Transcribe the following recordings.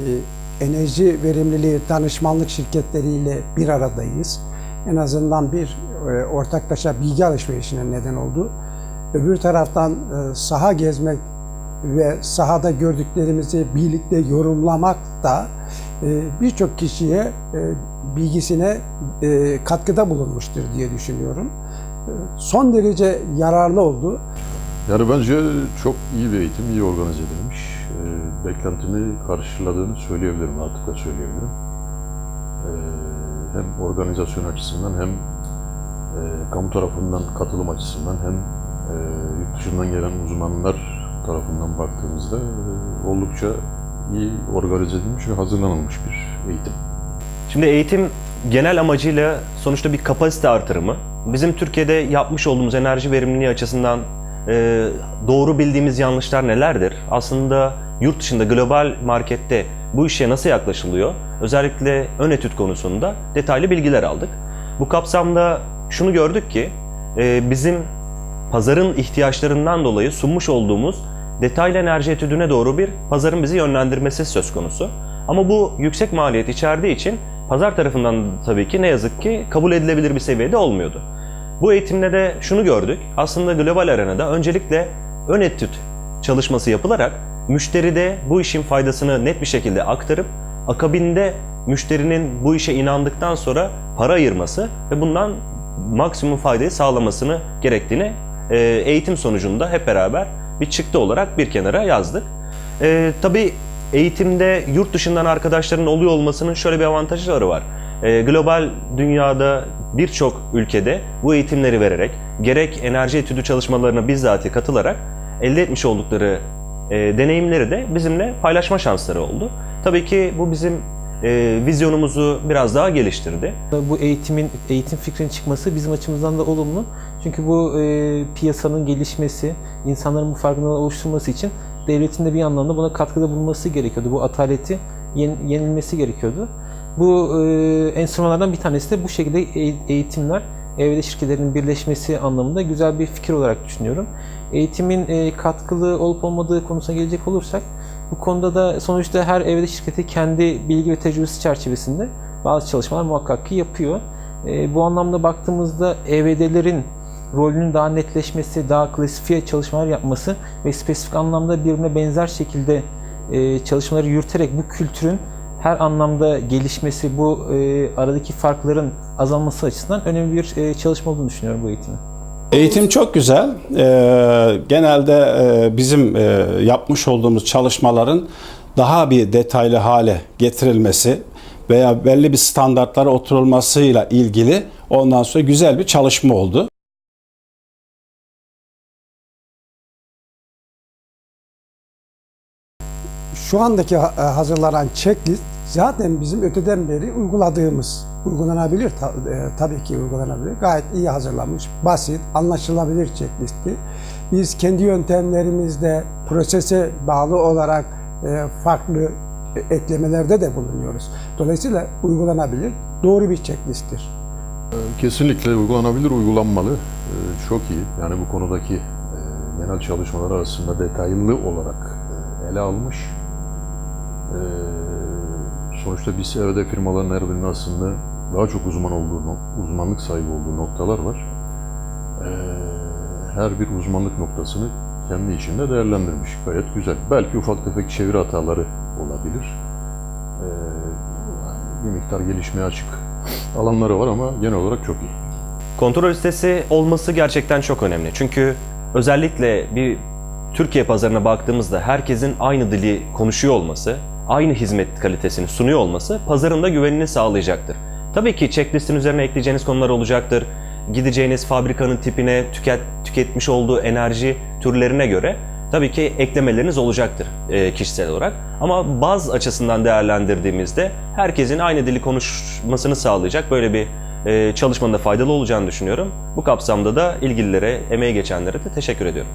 e, enerji verimliliği danışmanlık şirketleriyle bir aradayız. En azından bir e, ortaklaşa bilgi alışverişine neden oldu. Öbür taraftan e, saha gezmek ve sahada gördüklerimizi birlikte yorumlamak da e, birçok kişiye bilgisine katkıda bulunmuştur diye düşünüyorum. Son derece yararlı oldu. Yani bence çok iyi bir eğitim, iyi organize edilmiş. Ee, beklentimi karşıladığını söyleyebilirim, rahatlıkla söyleyebilirim. Ee, hem organizasyon açısından hem e, kamu tarafından katılım açısından hem e, yurt dışından gelen uzmanlar tarafından baktığımızda e, oldukça iyi organize edilmiş ve hazırlanılmış bir eğitim. Şimdi eğitim genel amacıyla sonuçta bir kapasite artırımı. Bizim Türkiye'de yapmış olduğumuz enerji verimliliği açısından e, doğru bildiğimiz yanlışlar nelerdir? Aslında yurt dışında global markette bu işe nasıl yaklaşılıyor? Özellikle ön etüt konusunda detaylı bilgiler aldık. Bu kapsamda şunu gördük ki e, bizim pazarın ihtiyaçlarından dolayı sunmuş olduğumuz detaylı enerji etüdüne doğru bir pazarın bizi yönlendirmesi söz konusu. Ama bu yüksek maliyet içerdiği için pazar tarafından tabii ki ne yazık ki kabul edilebilir bir seviyede olmuyordu. Bu eğitimde de şunu gördük. Aslında global arenada öncelikle ön etüt çalışması yapılarak müşteride bu işin faydasını net bir şekilde aktarıp akabinde müşterinin bu işe inandıktan sonra para ayırması ve bundan maksimum faydayı sağlamasını gerektiğini e, eğitim sonucunda hep beraber bir çıktı olarak bir kenara yazdık. E, tabii eğitimde yurt dışından arkadaşların oluyor olmasının şöyle bir avantajları var. E, global dünyada birçok ülkede bu eğitimleri vererek gerek enerji etüdü çalışmalarına bizzat katılarak elde etmiş oldukları e, deneyimleri de bizimle paylaşma şansları oldu. Tabii ki bu bizim e, vizyonumuzu biraz daha geliştirdi. Bu eğitimin, eğitim fikrinin çıkması bizim açımızdan da olumlu. Çünkü bu e, piyasanın gelişmesi, insanların bu farkındalığı oluşturması için devletin de bir anlamda buna katkıda bulunması gerekiyordu. Bu ataleti yen, yenilmesi gerekiyordu. Bu e, enstrümanlardan bir tanesi de bu şekilde eğitimler, evde şirketlerin birleşmesi anlamında güzel bir fikir olarak düşünüyorum. Eğitimin e, katkılı olup olmadığı konusuna gelecek olursak, bu konuda da sonuçta her evde şirketi kendi bilgi ve tecrübesi çerçevesinde bazı çalışmalar muhakkak ki yapıyor. E, bu anlamda baktığımızda EVD'lerin rolünün daha netleşmesi, daha klasifiye çalışmalar yapması ve spesifik anlamda birbirine benzer şekilde e, çalışmaları yürüterek bu kültürün her anlamda gelişmesi, bu e, aradaki farkların azalması açısından önemli bir e, çalışma olduğunu düşünüyorum bu eğitimin. Eğitim çok güzel. Ee, genelde e, bizim e, yapmış olduğumuz çalışmaların daha bir detaylı hale getirilmesi veya belli bir standartlara oturulmasıyla ilgili ondan sonra güzel bir çalışma oldu. Şu andaki e, hazırlanan checklist zaten bizim öteden beri uyguladığımız, uygulanabilir e, tabii ki uygulanabilir. Gayet iyi hazırlanmış, basit, anlaşılabilir checklisti. Biz kendi yöntemlerimizde prosese bağlı olarak e, farklı e, eklemelerde de bulunuyoruz. Dolayısıyla uygulanabilir, doğru bir checklisttir. Kesinlikle uygulanabilir, uygulanmalı. Çok iyi. Yani bu konudaki genel çalışmalar arasında detaylı olarak ele almış. Sonuçta biz evde firmaların her birinin aslında daha çok uzman olduğu, uzmanlık sahibi olduğu noktalar var. Ee, Her bir uzmanlık noktasını kendi içinde değerlendirmiş. Gayet güzel. Belki ufak tefek çeviri hataları olabilir. Ee, Bir miktar gelişmeye açık alanları var ama genel olarak çok iyi. Kontrol listesi olması gerçekten çok önemli. Çünkü özellikle bir Türkiye pazarına baktığımızda herkesin aynı dili konuşuyor olması, aynı hizmet kalitesini sunuyor olması pazarın da güvenini sağlayacaktır. Tabii ki checklistin üzerine ekleyeceğiniz konular olacaktır. Gideceğiniz fabrikanın tipine, tüket, tüketmiş olduğu enerji türlerine göre tabii ki eklemeleriniz olacaktır e, kişisel olarak. Ama baz açısından değerlendirdiğimizde herkesin aynı dili konuşmasını sağlayacak böyle bir e, çalışmanın da faydalı olacağını düşünüyorum. Bu kapsamda da ilgililere, emeği geçenlere de teşekkür ediyorum.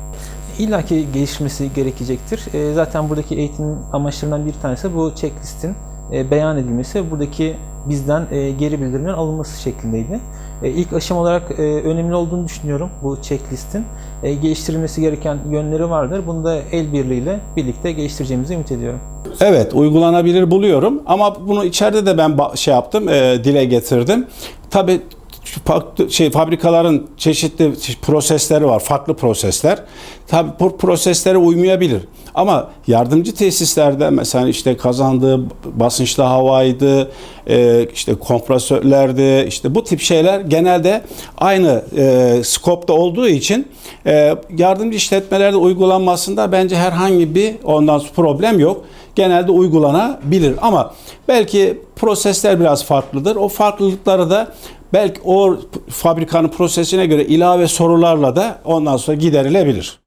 İlla ki gelişmesi gerekecektir. E, Zaten buradaki eğitim amaçlarından bir tanesi bu checklistin e, beyan edilmesi buradaki bizden e, geri bildirimlerin alınması şeklindeydi. E, İlk aşama olarak e, önemli olduğunu düşünüyorum bu checklistin. e, geliştirilmesi gereken yönleri vardır. Bunu da el birliğiyle birlikte geliştireceğimizi ümit ediyorum. Evet uygulanabilir buluyorum ama bunu içeride de ben şey yaptım e, dile getirdim. Tabii farklı- şey fabrikaların çeşitli prosesleri var, farklı prosesler. Tabii bu proseslere uymayabilir. Ama yardımcı tesislerde mesela işte kazandığı basınçlı havaydı, e, işte kompresörlerdi, işte bu tip şeyler genelde aynı e, skopta olduğu için e, yardımcı işletmelerde uygulanmasında bence herhangi bir ondan problem yok genelde uygulanabilir. Ama belki prosesler biraz farklıdır. O farklılıkları da belki o fabrikanın prosesine göre ilave sorularla da ondan sonra giderilebilir.